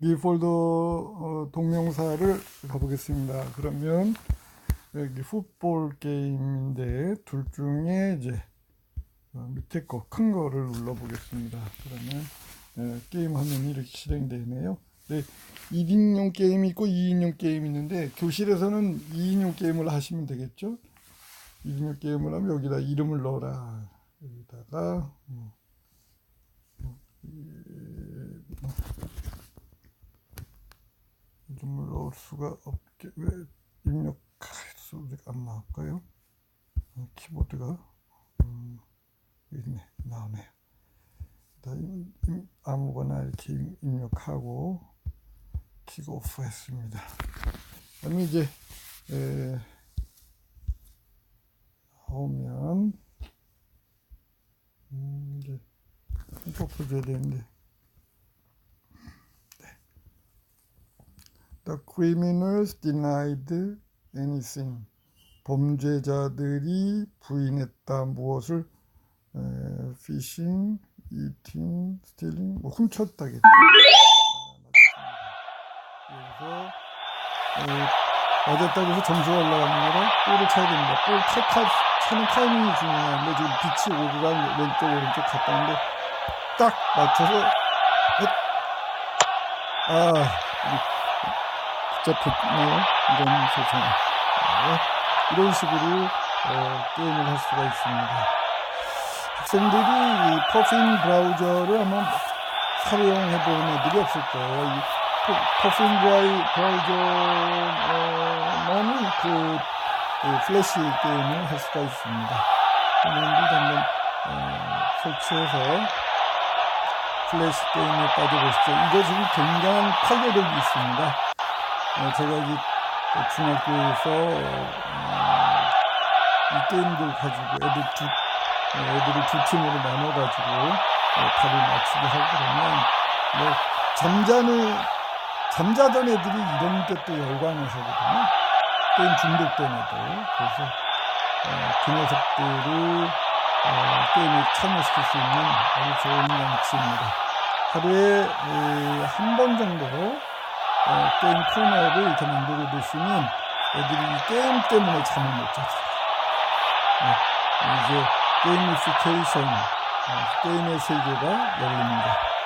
밀폴더 어, 동명사를 가보겠습니다. 그러면 여기 풋볼 게임인데 둘 중에 이제 어, 밑에 거 큰 거를 눌러 보겠습니다. 그러면 어, 게임 화면이 이렇게 실행되네요. 네, 1인용 게임이 있고 2인용 게임이 있는데 교실에서는 2인용 게임을 하시면 되겠죠. 2인용 게임을 하면 여기다 이름을 넣어라. 여기다가 어, 이름을 넣을 수가 없게 왜 입력해서 안 나올까요? 어, 키보드가 음, 있네 임- 아무거나 이렇게 임- 입력하고 킥오프했습니다. 그럼 이제 에, 나오면 음, 이제 킥오프 줘야 되는데 The criminals denied anything. 범죄자들이 부인했다 무엇을 에, fishing, eating, stealing 뭐 훔쳤다겠죠. 아, 그래서 에, 맞았다고 해서 점수가 올라가는 거라 볼을 쳐야 됩니다. 볼 차는 타이밍이 중요한데 지금 빛이 오르락 왼쪽 오른쪽 갔다는데 딱 맞춰서 헷. 아 이- 복잡했네요. 이런 세상. 네. 이런 식으로 어, 게임을 할 수가 있습니다. 학생들이 이 퍼핀 브라우저를 활용해 본 애들이 없을 거예요. 이 퍼- 퍼핀 브라우저만은 그, 그 플래시 게임을 할 수가 있습니다. 여러분들 한번 어, 설치해서 플래시 게임에 빠져보시죠. 이거 지금 굉장한 파괴력이 있습니다. 어, 제가 이제 중학교에서 어, 이 게임들 가지고 애들 두 어, 애들을 두 팀으로 나눠가지고 어, 답을 맞추게 하고 그러면 뭐 잠자는 잠자던 애들이 이런 게또 열광을 하거든요. 게임 중독된 애들. 그래서 어, 그 녀석들을 어, 게임에 참여시킬 수 있는 아주 좋은 양치입니다. 하루에 한 번 정도 어, 게임 코너를 이렇게 만들어 두시면 애들이 이 게임 때문에 잠을 못 자죠. 네, 이제 게이미피케이션, 어, 게임의 세계가 열립니다.